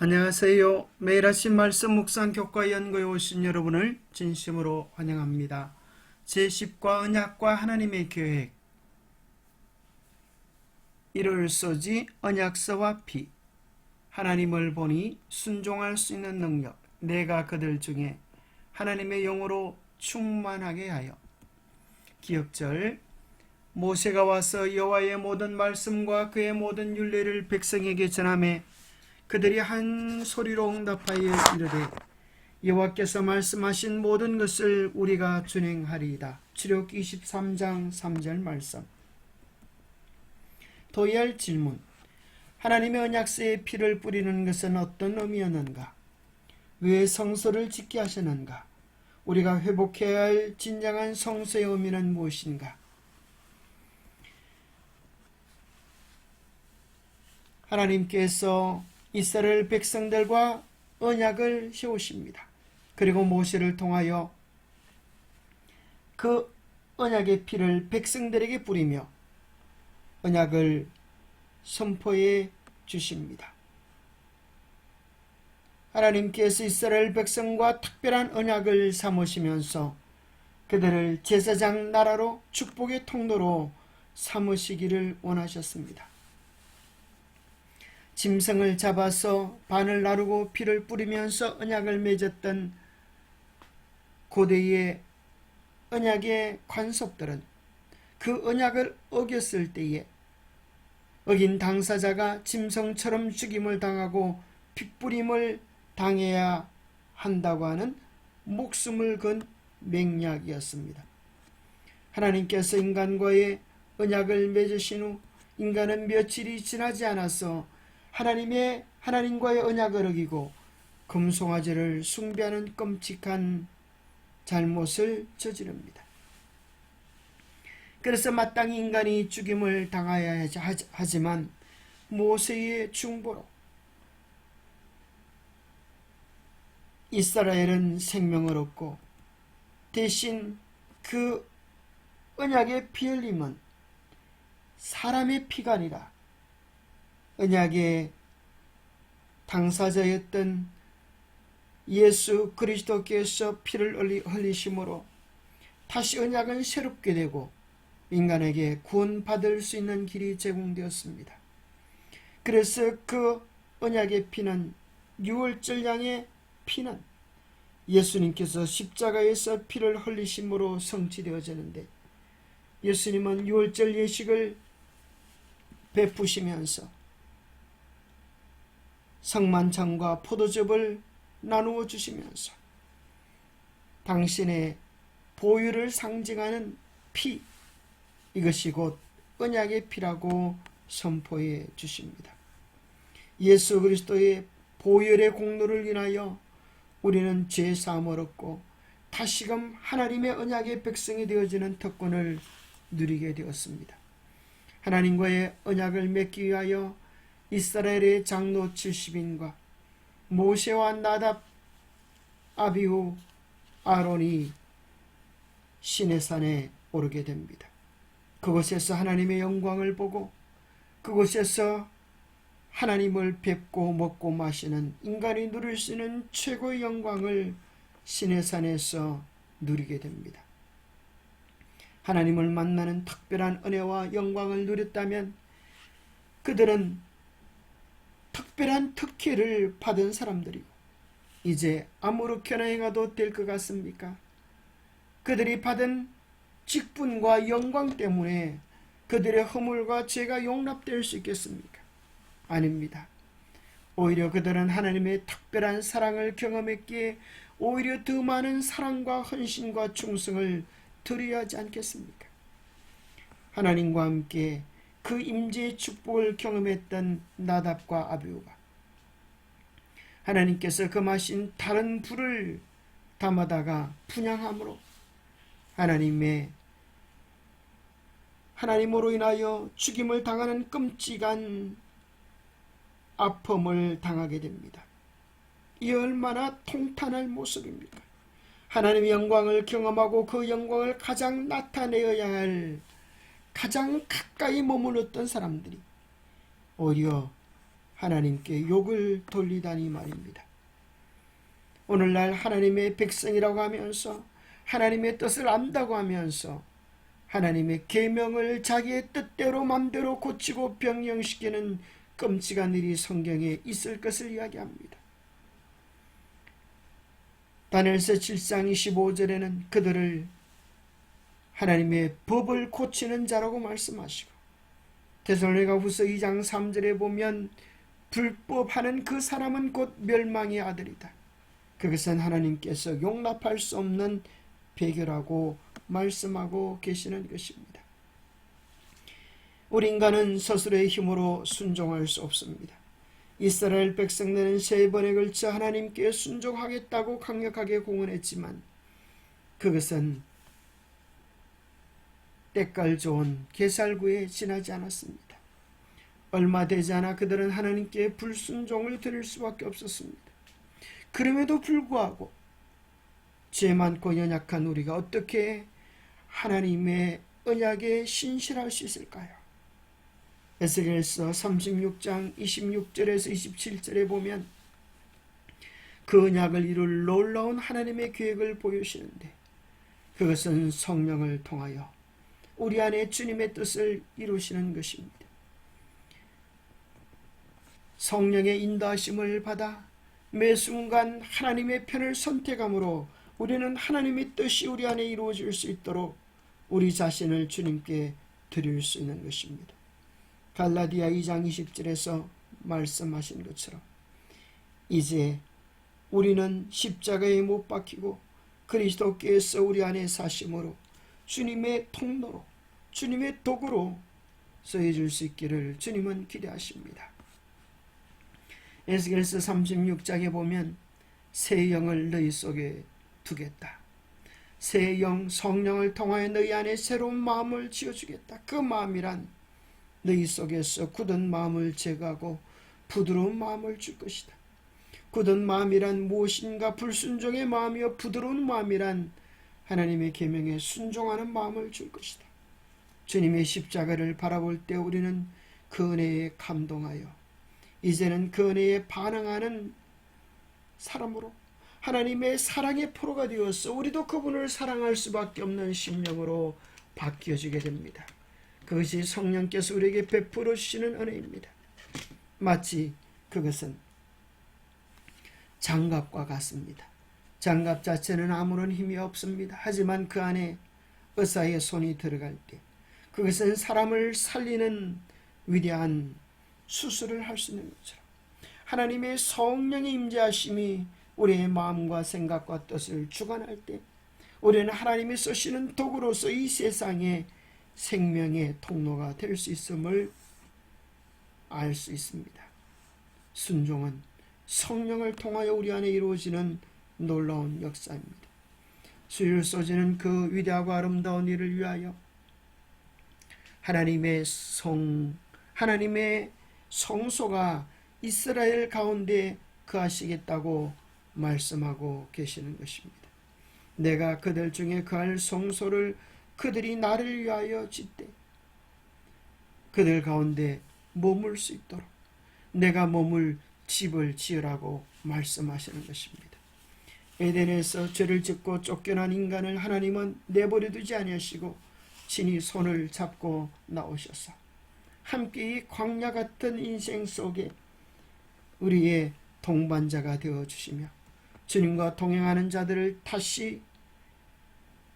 안녕하세요. 매일 아침 말씀 묵상 교과 연구에 오신 여러분을 진심으로 환영합니다. 제10과 언약과 하나님의 계획 1월 소지 언약서와 피 하나님을 보니 순종할 수 있는 능력 내가 그들 중에 하나님의 영으로 충만하게 하여 기억절 모세가 와서 여호와의 모든 말씀과 그의 모든 윤례를 백성에게 전하매 그들이 한 소리로 응답하여 이르되 여호와께서 말씀하신 모든 것을 우리가 준행하리이다. 출력 23장 3절 말씀. 도의할 질문. 하나님의 언약서에 피를 뿌리는 것은 어떤 의미였는가? 왜 성소를 짓게 하셨는가? 우리가 회복해야 할 진정한 성소의 의미는 무엇인가? 하나님께서 이스라엘 백성들과 언약을 세우십니다. 그리고 모세를 통하여 그 언약의 피를 백성들에게 뿌리며 언약을 선포해 주십니다. 하나님께서 이스라엘 백성과 특별한 언약을 삼으시면서 그들을 제사장 나라로 축복의 통로로 삼으시기를 원하셨습니다. 짐승을 잡아서 반을 나르고 피를 뿌리면서 언약을 맺었던 고대의 언약의 관속들은 그 언약을 어겼을 때에 어긴 당사자가 짐승처럼 죽임을 당하고 핏부림을 당해야 한다고 하는 목숨을 건 맹약이었습니다. 하나님께서 인간과의 언약을 맺으신 후 인간은 며칠이 지나지 않아서 하나님의 하나님과의 언약을 어기고 금송아지를 숭배하는 끔찍한 잘못을 저지릅니다. 그래서 마땅히 인간이 죽임을 당하여야 하지만 모세의 중보로 이스라엘은 생명을 얻고 대신 그 언약의 피 흘림은 사람의 피가 아니라 언약의 당사자였던 예수 그리스도께서 피를 흘리심으로 다시 언약은 새롭게 되고 인간에게 구원받을 수 있는 길이 제공되었습니다. 그래서 그 언약의 피는 유월절 양의 피는 예수님께서 십자가에서 피를 흘리심으로 성취되어지는데 예수님은 유월절 예식을 베푸시면서 성만찬과 포도즙을 나누어 주시면서 당신의 보유를 상징하는 피 이것이 곧 언약의 피라고 선포해 주십니다. 예수 그리스도의 보혈의 공로를 인하여 우리는 죄 사함을 얻고 다시금 하나님의 언약의 백성이 되어지는 특권을 누리게 되었습니다. 하나님과의 언약을 맺기 위하여 이스라엘의 장로 70인과 모세와 나답, 아비후, 아론이 시내산에 오르게 됩니다. 그곳에서 하나님의 영광을 보고 그곳에서 하나님을 뵙고 먹고 마시는 인간이 누릴 수 있는 최고의 영광을 시내산에서 누리게 됩니다. 하나님을 만나는 특별한 은혜와 영광을 누렸다면 그들은 특별한 특혜를 받은 사람들이고 이제 아무렇게나 행하도 될 것 같습니까? 그들이 받은 직분과 영광 때문에 그들의 허물과 죄가 용납될 수 있겠습니까? 아닙니다. 오히려 그들은 하나님의 특별한 사랑을 경험했기에 오히려 더 많은 사랑과 헌신과 충성을 드려야 하지 않겠습니까? 하나님과 함께 그 임재의 축복을 경험했던 나답과 아비우가 하나님께서 금하신 다른 불을 담아다가 분양함으로 하나님의 하나님으로 인하여 죽임을 당하는 끔찍한 아픔을 당하게 됩니다. 이 얼마나 통탄할 모습입니까? 하나님의 영광을 경험하고 그 영광을 가장 나타내어야 할 가장 가까이 머물렀던 사람들이 오히려 하나님께 욕을 돌리다니 말입니다. 오늘날 하나님의 백성이라고 하면서 하나님의 뜻을 안다고 하면서 하나님의 계명을 자기의 뜻대로 맘대로 고치고 변경시키는 끔찍한 일이 성경에 있을 것을 이야기합니다. 다니엘서 7장 25절에는 그들을 하나님의 법을 고치는 자라고 말씀하시고 데살로니가 후서 2장 3절에 보면 불법하는 그 사람은 곧 멸망의 아들이다. 그것은 하나님께서 용납할 수 없는 배교라고 말씀하고 계시는 것입니다. 우리 인간은 스스로의 힘으로 순종할 수 없습니다. 이스라엘 백성들은 세 번에 걸쳐 하나님께 순종하겠다고 강력하게 공언했지만 그것은 때깔 좋은 게살구에 지나지 않았습니다. 얼마 되지 않아 그들은 하나님께 불순종을 드릴 수밖에 없었습니다. 그럼에도 불구하고 죄 많고 연약한 우리가 어떻게 하나님의 언약에 신실할 수 있을까요? 에스겔서 36장 26절에서 27절에 보면 그 언약을 이룰 놀라운 하나님의 계획을 보여주시는데 그것은 성령을 통하여 우리 안에 주님의 뜻을 이루시는 것입니다. 성령의 인도하심을 받아 매 순간 하나님의 편을 선택함으로 우리는 하나님의 뜻이 우리 안에 이루어질 수 있도록 우리 자신을 주님께 드릴 수 있는 것입니다. 갈라디아 2장 20절에서 말씀하신 것처럼 이제 우리는 십자가에 못 박히고 그리스도께서 우리 안에 사심으로 주님의 통로로 주님의 도구로 쓰여질 수 있기를 주님은 기대하십니다. 에스겔서 36장에 보면 새 영을 너희 속에 두겠다. 새 영 성령을 통하여 너희 안에 새로운 마음을 지어주겠다. 그 마음이란 너희 속에서 굳은 마음을 제거하고 부드러운 마음을 줄 것이다. 굳은 마음이란 무엇인가 불순종의 마음이요 부드러운 마음이란 하나님의 계명에 순종하는 마음을 줄 것이다. 주님의 십자가를 바라볼 때 우리는 그 은혜에 감동하여 이제는 그 은혜에 반응하는 사람으로 하나님의 사랑의 포로가 되어서 우리도 그분을 사랑할 수밖에 없는 심령으로 바뀌어지게 됩니다. 그것이 성령께서 우리에게 베풀어 주시는 은혜입니다. 마치 그것은 장갑과 같습니다. 장갑 자체는 아무런 힘이 없습니다. 하지만 그 안에 의사의 손이 들어갈 때 그것은 사람을 살리는 위대한 수술을 할 수 있는 것처럼 하나님의 성령의 임재하심이 우리의 마음과 생각과 뜻을 주관할 때 우리는 하나님이 쓰시는 도구로서 이 세상에 생명의 통로가 될 수 있음을 알 수 있습니다. 순종은 성령을 통하여 우리 안에 이루어지는 놀라운 역사입니다. 수일 소지는 그 위대하고 아름다운 일을 위하여 하나님의 성 하나님의 성소가 이스라엘 가운데 거하시겠다고 말씀하고 계시는 것입니다. 내가 그들 중에 거할 성소를 그들이 나를 위하여 짓되 그들 가운데 머물 수 있도록 내가 머물 집을 지으라고 말씀하시는 것입니다. 에덴에서 죄를 짓고 쫓겨난 인간을 하나님은 내버려 두지 아니하시고 친히 손을 잡고 나오셔서 함께 이 광야 같은 인생 속에 우리의 동반자가 되어 주시며 주님과 동행하는 자들을 다시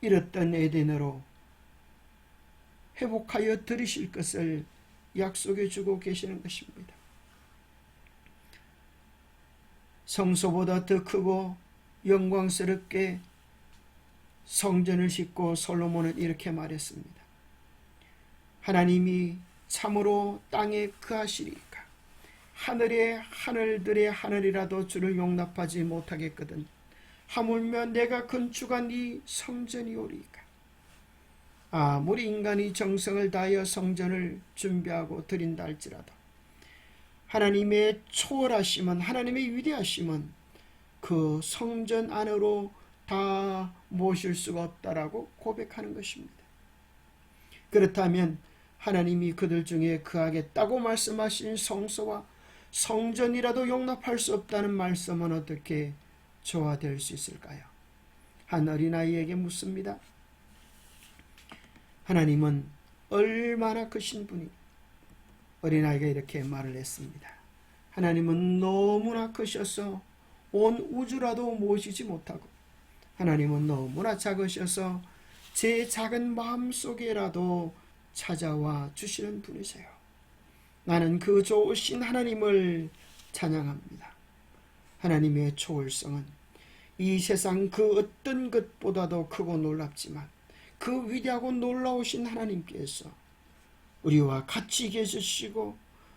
잃었던 에덴으로 회복하여 들이실 것을 약속해 주고 계시는 것입니다. 성소보다 더 크고 영광스럽게 성전을 짓고 솔로몬은 이렇게 말했습니다. 하나님이 참으로 땅에 그하시리까 하늘의 하늘들의 하늘이라도 주를 용납하지 못하겠거든 하물며 내가 건축한 이 성전이 오리까 아무리 인간이 정성을 다하여 성전을 준비하고 드린다 할지라도 하나님의 초월하심은 하나님의 위대하심은 그 성전 안으로 다 모실 수가 없다라고 고백하는 것입니다. 그렇다면 하나님이 그들 중에 그하겠다고 말씀하신 성소와 성전이라도 용납할 수 없다는 말씀은 어떻게 조화될 수 있을까요? 한 어린아이에게 묻습니다. 하나님은 얼마나 크신 분이 어린아이가 이렇게 말을 했습니다. 하나님은 너무나 크셔서 온 우주라도 모시지 못하고 하나님은 너무나 작으셔서 제 작은 마음 속에라도 찾아와 주시는 분이세요. 나는 그 좋으신 하나님을 찬양합니다. 하나님의 초월성은 이 세상 그 어떤 것보다도 크고 놀랍지만 그 위대하고 놀라우신 하나님께서 우리와 같이 계시고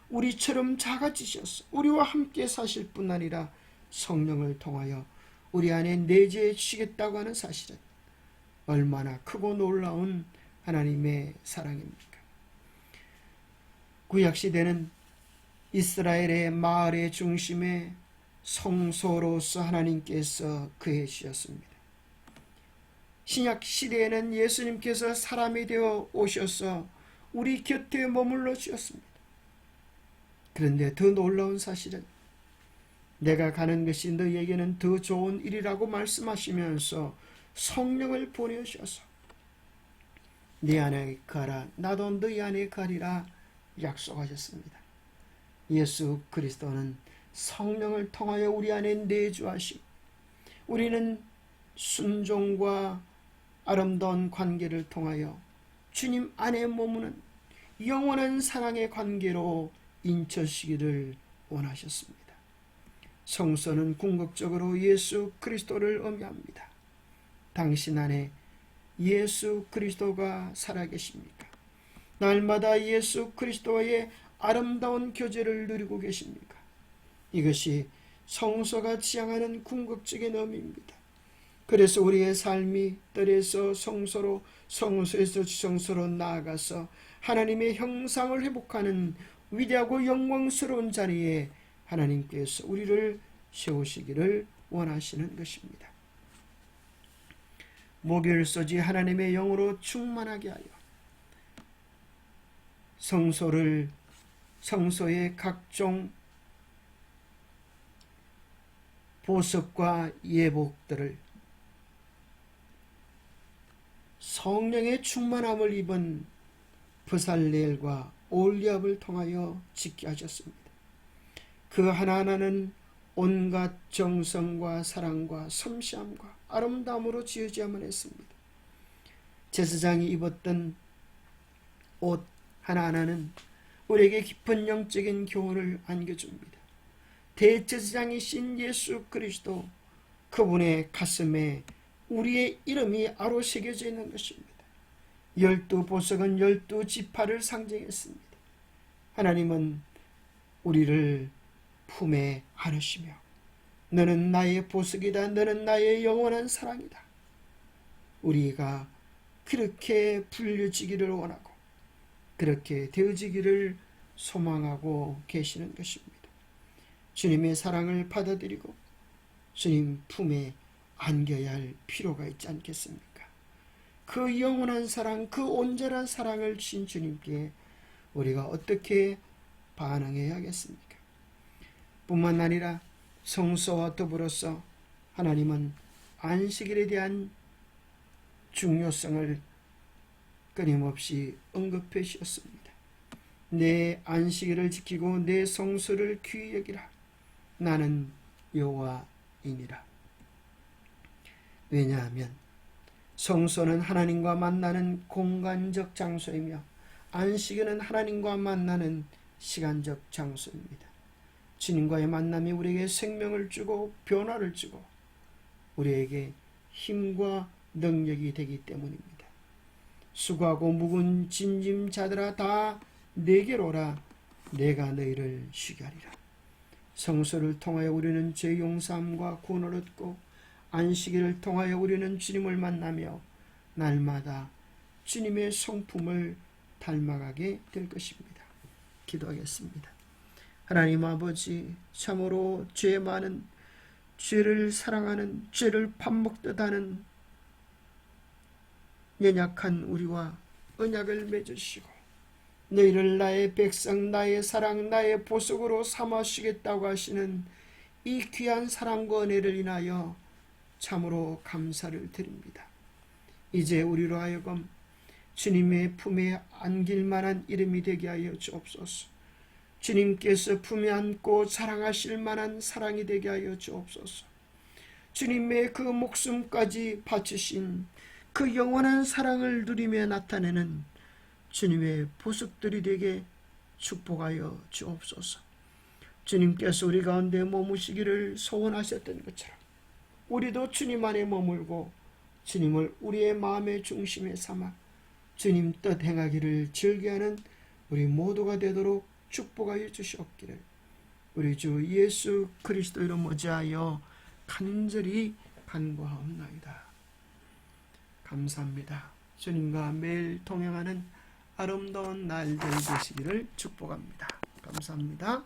우리처럼 작아지셔서 우리와 함께 사실 뿐 아니라 성령을 통하여 우리 안에 내재해 주시겠다고 하는 사실은 얼마나 크고 놀라운 하나님의 사랑입니까? 구약 시대는 이스라엘의 마을의 중심에 성소로서 하나님께서 그해 주셨습니다. 신약 시대에는 예수님께서 사람이 되어 오셔서 우리 곁에 머물러 주셨습니다. 그런데 더 놀라운 사실은 내가 가는 것이 너에게는 더 좋은 일이라고 말씀하시면서 성령을 보내셔서 네 안에 가라 나도 너희 안에 가리라 약속하셨습니다. 예수 그리스도는 성령을 통하여 우리 안에 내주하시고 우리는 순종과 아름다운 관계를 통하여 주님 안에 머무는 영원한 사랑의 관계로 인쳐시기를 원하셨습니다. 성서는 궁극적으로 예수 그리스도를 의미합니다. 당신 안에 예수 그리스도가 살아계십니까? 날마다 예수 그리스도의 아름다운 교제를 누리고 계십니까? 이것이 성서가 지향하는 궁극적인 의미입니다. 그래서 우리의 삶이 뜰에서 성소로 성소에서 지성소로 나아가서 하나님의 형상을 회복하는 위대하고 영광스러운 자리에 하나님께서 우리를 세우시기를 원하시는 것입니다. 목요일소지 하나님의 영으로 충만하게 하여 성소를 성소의 각종 보석과 예복들을 성령의 충만함을 입은 부살레엘과 올리압을 통하여 짓게 하셨습니다. 그 하나하나는 온갖 정성과 사랑과 섬시함과 아름다움으로 지어져야만 했습니다. 제사장이 입었던 옷 하나하나는 우리에게 깊은 영적인 교훈을 안겨줍니다. 대제사장이신 예수 그리스도 그분의 가슴에 우리의 이름이 아로 새겨져 있는 것입니다. 열두 보석은 열두 지파를 상징했습니다. 하나님은 우리를 품에 안으시며 너는 나의 보석이다. 너는 나의 영원한 사랑이다. 우리가 그렇게 불려지기를 원하고 그렇게 되어지기를 소망하고 계시는 것입니다. 주님의 사랑을 받아들이고 주님 품에 안겨야 할 필요가 있지 않겠습니까? 그 영원한 사랑, 그 온전한 사랑을 주신 주님께 우리가 어떻게 반응해야겠습니까? 뿐만 아니라 성소와 더불어서 하나님은 안식일에 대한 중요성을 끊임없이 언급해 주셨습니다. 내 안식일을 지키고 내 성소를 귀히 여기라. 나는 여호와이니라. 왜냐하면 성소는 하나님과 만나는 공간적 장소이며 안식일은 하나님과 만나는 시간적 장소입니다. 주님과의 만남이 우리에게 생명을 주고 변화를 주고 우리에게 힘과 능력이 되기 때문입니다. 수고하고 묵은 짐짐자들아 다 내게로 오라 내가 너희를 쉬게 하리라. 성소를 통하여 우리는 죄 용서함과 구원을 얻고 안식일을 통하여 우리는 주님을 만나며 날마다 주님의 성품을 닮아가게 될 것입니다. 기도하겠습니다. 하나님 아버지 참으로 죄 많은 죄를 사랑하는 죄를 밥 먹듯 하는 연약한 우리와 언약을 맺으시고 너희를 나의 백성 나의 사랑 나의 보석으로 삼아주시겠다고 하시는 이 귀한 사랑과 은혜를 인하여 참으로 감사를 드립니다. 이제 우리로 하여금 주님의 품에 안길 만한 이름이 되게 하여 주옵소서. 주님께서 품에 안고 자랑하실 만한 사랑이 되게 하여 주옵소서. 주님의 그 목숨까지 바치신 그 영원한 사랑을 누리며 나타내는 주님의 보석들이 되게 축복하여 주옵소서. 주님께서 우리 가운데 머무시기를 소원하셨던 것처럼 우리도 주님 안에 머물고 주님을 우리의 마음의 중심에 삼아 주님 뜻 행하기를 즐겨하는 우리 모두가 되도록 축복하여 주시옵기를 우리 주 예수 그리스도 이름 어지하여 간절히 간구하옵나이다. 감사합니다. 주님과 매일 동행하는 아름다운 날들 되시기를 축복합니다. 감사합니다.